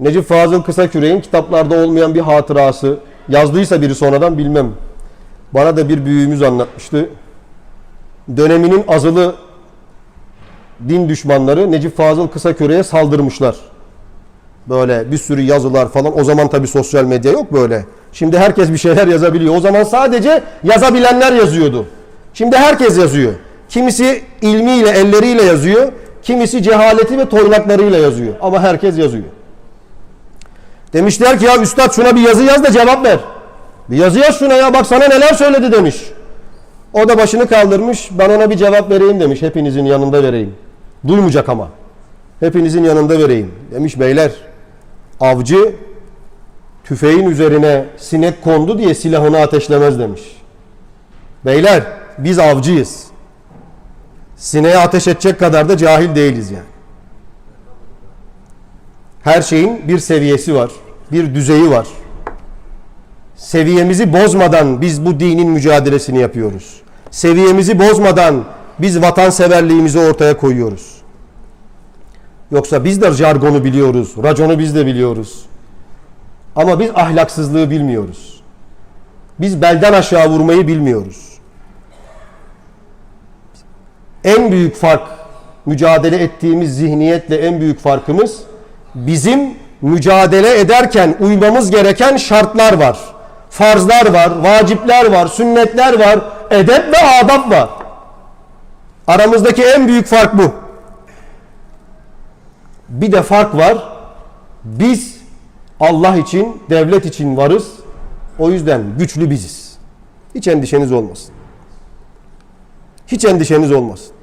Necip Fazıl Kısaküre'nin kitaplarda olmayan bir hatırası yazdıysa biri sonradan bilmem. Bana da bir büyüğümüz anlatmıştı. Döneminin azılı din düşmanları Necip Fazıl Kısaküre'ye saldırmışlar. Böyle bir sürü yazılar falan. O zaman tabii sosyal medya yok böyle. Şimdi herkes bir şeyler yazabiliyor. O zaman sadece yazabilenler yazıyordu. Şimdi herkes yazıyor. Kimisi ilmiyle, elleriyle yazıyor. Kimisi cehaleti ve toynaklarıyla yazıyor. Ama herkes yazıyor. Demişler ki ya üstad şuna bir yazı yaz da cevap ver. Bir yazı yaz şuna ya bak sana neler söyledi demiş. O da başını kaldırmış ben ona bir cevap vereyim demiş. Hepinizin yanında vereyim. Duymayacak ama. Hepinizin yanında vereyim. Demiş beyler avcı tüfeğin üzerine sinek kondu diye silahını ateşlemez demiş. Beyler biz avcıyız. Sineğe ateş edecek kadar da cahil değiliz yani. Her şeyin bir seviyesi var, bir düzeyi var. Seviyemizi bozmadan biz bu dinin mücadelesini yapıyoruz. Seviyemizi bozmadan biz vatanseverliğimizi ortaya koyuyoruz. Yoksa biz de jargonu biliyoruz, raconu biz de biliyoruz. Ama biz ahlaksızlığı bilmiyoruz. Biz belden aşağı vurmayı bilmiyoruz. En büyük fark, mücadele ettiğimiz zihniyetle en büyük farkımız bizim mücadele ederken uymamız gereken şartlar var. Farzlar var, vacipler var, sünnetler var, edep ve adab var. Aramızdaki en büyük fark bu. Bir de fark var. Biz Allah için, devlet için varız. O yüzden güçlü biziz. Hiç endişeniz olmasın. Hiç endişeniz olmasın.